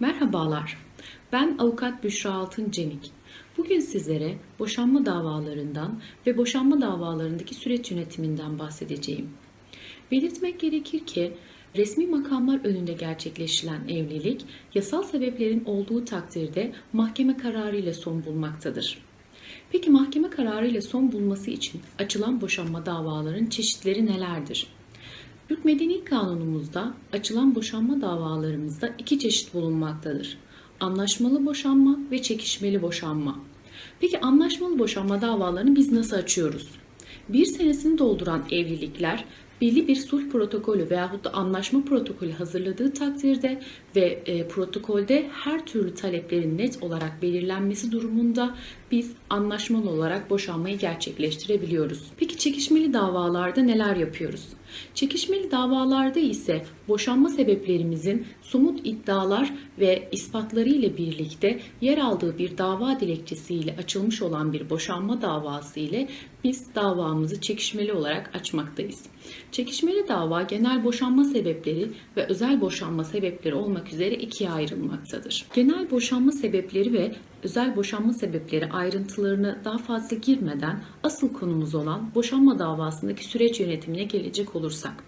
Merhabalar, ben avukat Büşra Altın Cenik. Bugün sizlere boşanma davalarından ve boşanma davalarındaki süreç yönetiminden bahsedeceğim. Belirtmek gerekir ki resmi makamlar önünde gerçekleştirilen evlilik yasal sebeplerin olduğu takdirde mahkeme kararı ile son bulmaktadır. Peki mahkeme kararı ile son bulması için açılan boşanma davaların çeşitleri nelerdir? Türk Medeni Kanunumuzda açılan boşanma davalarımızda iki çeşit bulunmaktadır. Anlaşmalı boşanma ve çekişmeli boşanma. Peki anlaşmalı boşanma davalarını biz nasıl açıyoruz? Bir senesini dolduran evlilikler belli bir sulh protokolü veyahut da anlaşma protokolü hazırladığı takdirde ve e, protokolde her türlü taleplerin net olarak belirlenmesi durumunda biz anlaşmalı olarak boşanmayı gerçekleştirebiliyoruz. Peki çekişmeli davalarda neler yapıyoruz? Çekişmeli davalarda ise boşanma sebeplerimizin somut iddialar ve ispatları ile birlikte yer aldığı bir dava dilekçesiyle açılmış olan bir boşanma davası ile biz davamızı çekişmeli olarak açmaktayız. Çekişmeli dava genel boşanma sebepleri ve özel boşanma sebepleri olmak üzere ikiye ayrılmaktadır. Genel boşanma sebepleri ve özel boşanma sebepleri ayrıntılarına daha fazla girmeden asıl konumuz olan boşanma davasındaki süreç yönetimine gelecek olursak.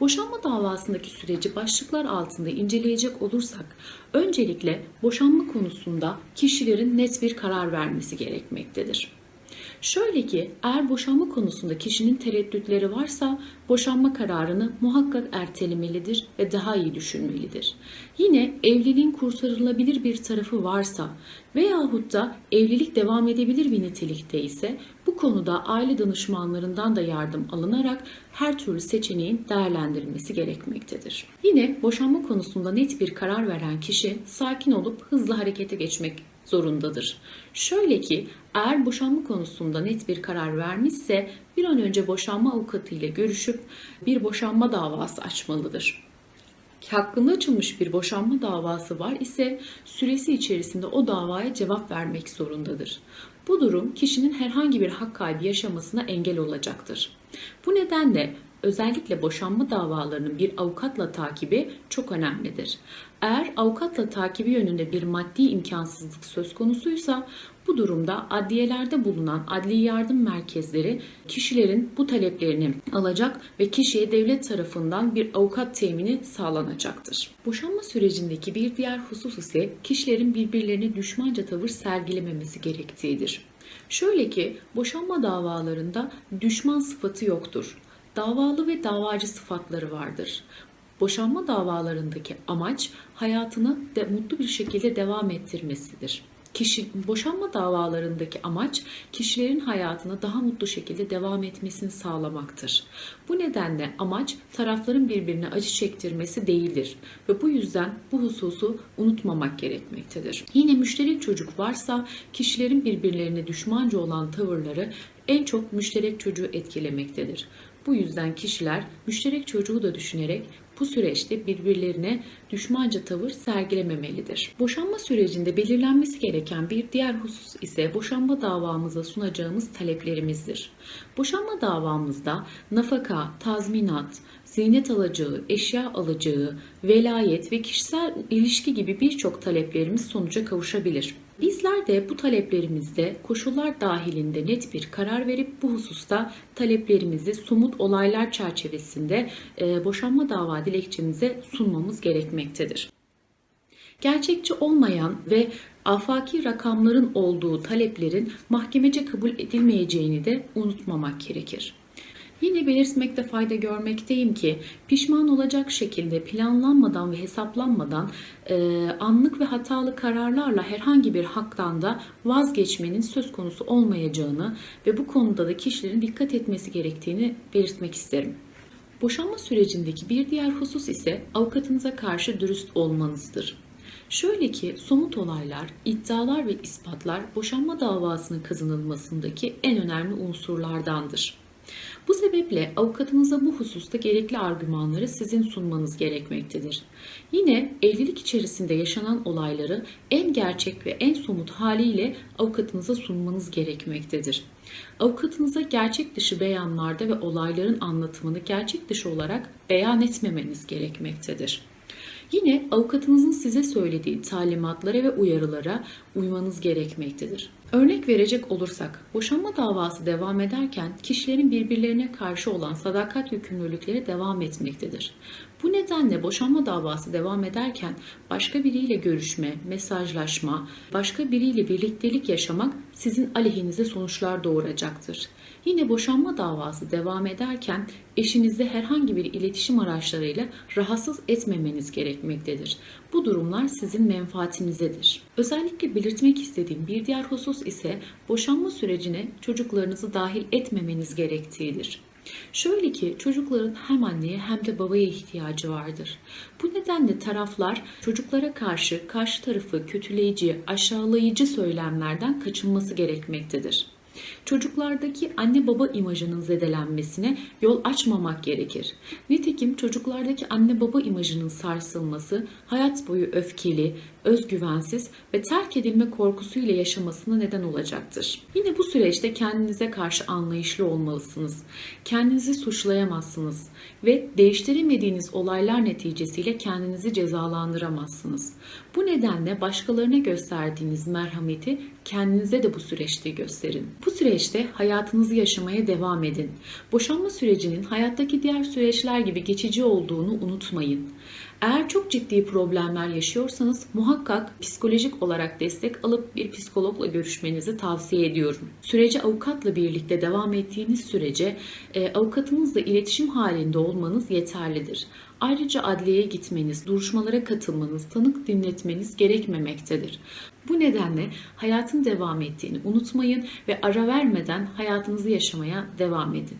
Boşanma davasındaki süreci başlıklar altında inceleyecek olursak, öncelikle boşanma konusunda kişilerin net bir karar vermesi gerekmektedir. Şöyle ki eğer boşanma konusunda kişinin tereddütleri varsa boşanma kararını muhakkak ertelemelidir ve daha iyi düşünmelidir. Yine evliliğin kurtarılabilir bir tarafı varsa veyahut da evlilik devam edebilir bir nitelikte ise bu konuda aile danışmanlarından da yardım alınarak her türlü seçeneğin değerlendirilmesi gerekmektedir. Yine boşanma konusunda net bir karar veren kişi sakin olup hızlı harekete geçmek zorundadır. Şöyle ki eğer boşanma konusunda net bir karar vermişse bir an önce boşanma avukatı ile görüşüp bir boşanma davası açmalıdır. Hakkında açılmış bir boşanma davası var ise süresi içerisinde o davaya cevap vermek zorundadır. Bu durum kişinin herhangi bir hak kaybı yaşamasına engel olacaktır. Bu nedenle özellikle boşanma davalarının bir avukatla takibi çok önemlidir. Eğer avukatla takibi yönünde bir maddi imkansızlık söz konusuysa bu durumda adliyelerde bulunan adli yardım merkezleri kişilerin bu taleplerini alacak ve kişiye devlet tarafından bir avukat temini sağlanacaktır. Boşanma sürecindeki bir diğer husus ise kişilerin birbirlerine düşmanca tavır sergilememesi gerektiğidir. Şöyle ki boşanma davalarında düşman sıfatı yoktur. Davalı ve davacı sıfatları vardır. Boşanma davalarındaki amaç hayatını de mutlu bir şekilde devam ettirmesidir. Kişi, boşanma davalarındaki amaç kişilerin hayatını daha mutlu şekilde devam etmesini sağlamaktır. Bu nedenle amaç tarafların birbirine acı çektirmesi değildir ve bu yüzden bu hususu unutmamak gerekmektedir. Yine müşterek çocuk varsa kişilerin birbirlerine düşmanca olan tavırları en çok müşterek çocuğu etkilemektedir. Bu yüzden kişiler müşterek çocuğu da düşünerek bu süreçte birbirlerine düşmanca tavır sergilememelidir. Boşanma sürecinde belirlenmesi gereken bir diğer husus ise boşanma davamıza sunacağımız taleplerimizdir. Boşanma davamızda nafaka, tazminat, ziynet alacağı, eşya alacağı, velayet ve kişisel ilişki gibi birçok taleplerimiz sonuca kavuşabilir. Bizler de bu taleplerimizde koşullar dahilinde net bir karar verip bu hususta taleplerimizi somut olaylar çerçevesinde e, boşanma dava dilekçemize sunmamız gerekmektedir. Gerçekçi olmayan ve afaki rakamların olduğu taleplerin mahkemece kabul edilmeyeceğini de unutmamak gerekir. Yine belirtmekte fayda görmekteyim ki pişman olacak şekilde planlanmadan ve hesaplanmadan e, anlık ve hatalı kararlarla herhangi bir haktan da vazgeçmenin söz konusu olmayacağını ve bu konuda da kişilerin dikkat etmesi gerektiğini belirtmek isterim. Boşanma sürecindeki bir diğer husus ise avukatınıza karşı dürüst olmanızdır. Şöyle ki somut olaylar, iddialar ve ispatlar boşanma davasının kazanılmasındaki en önemli unsurlardandır. Bu sebeple avukatınıza bu hususta gerekli argümanları sizin sunmanız gerekmektedir. Yine evlilik içerisinde yaşanan olayları en gerçek ve en somut haliyle avukatınıza sunmanız gerekmektedir. Avukatınıza gerçek dışı beyanlarda ve olayların anlatımını gerçek dışı olarak beyan etmemeniz gerekmektedir. Yine avukatınızın size söylediği talimatlara ve uyarılara uymanız gerekmektedir. Örnek verecek olursak, boşanma davası devam ederken kişilerin birbirlerine karşı olan sadakat yükümlülükleri devam etmektedir. Bu nedenle boşanma davası devam ederken başka biriyle görüşme, mesajlaşma, başka biriyle birliktelik yaşamak sizin aleyhinize sonuçlar doğuracaktır. Yine boşanma davası devam ederken eşinizde herhangi bir iletişim araçlarıyla rahatsız etmemeniz gerekmektedir. Bu durumlar sizin menfaatinizedir. Özellikle belirtmek istediğim bir diğer husus ise boşanma sürecine çocuklarınızı dahil etmemeniz gerektiğidir. Şöyle ki çocukların hem anneye hem de babaya ihtiyacı vardır. Bu nedenle taraflar çocuklara karşı karşı tarafı kötüleyici, aşağılayıcı söylemlerden kaçınması gerekmektedir. Çocuklardaki anne baba imajının zedelenmesine yol açmamak gerekir. Nitekim çocuklardaki anne baba imajının sarsılması hayat boyu öfkeli, özgüvensiz ve terk edilme korkusuyla yaşamasına neden olacaktır. Yine bu süreçte kendinize karşı anlayışlı olmalısınız. Kendinizi suçlayamazsınız ve değiştiremediğiniz olaylar neticesiyle kendinizi cezalandıramazsınız. Bu nedenle başkalarına gösterdiğiniz merhameti kendinize de bu süreçte gösterin. Bu süreçte hayatınızı yaşamaya devam edin. Boşanma sürecinin hayattaki diğer süreçler gibi geçici olduğunu unutmayın. Eğer çok ciddi problemler yaşıyorsanız muhakkak psikolojik olarak destek alıp bir psikologla görüşmenizi tavsiye ediyorum. Sürece avukatla birlikte devam ettiğiniz sürece e, avukatınızla iletişim halinde olmanız yeterlidir. Ayrıca adliyeye gitmeniz, duruşmalara katılmanız, tanık dinletmeniz gerekmemektedir. Bu nedenle hayatın devam ettiğini unutmayın ve ara vermeden hayatınızı yaşamaya devam edin.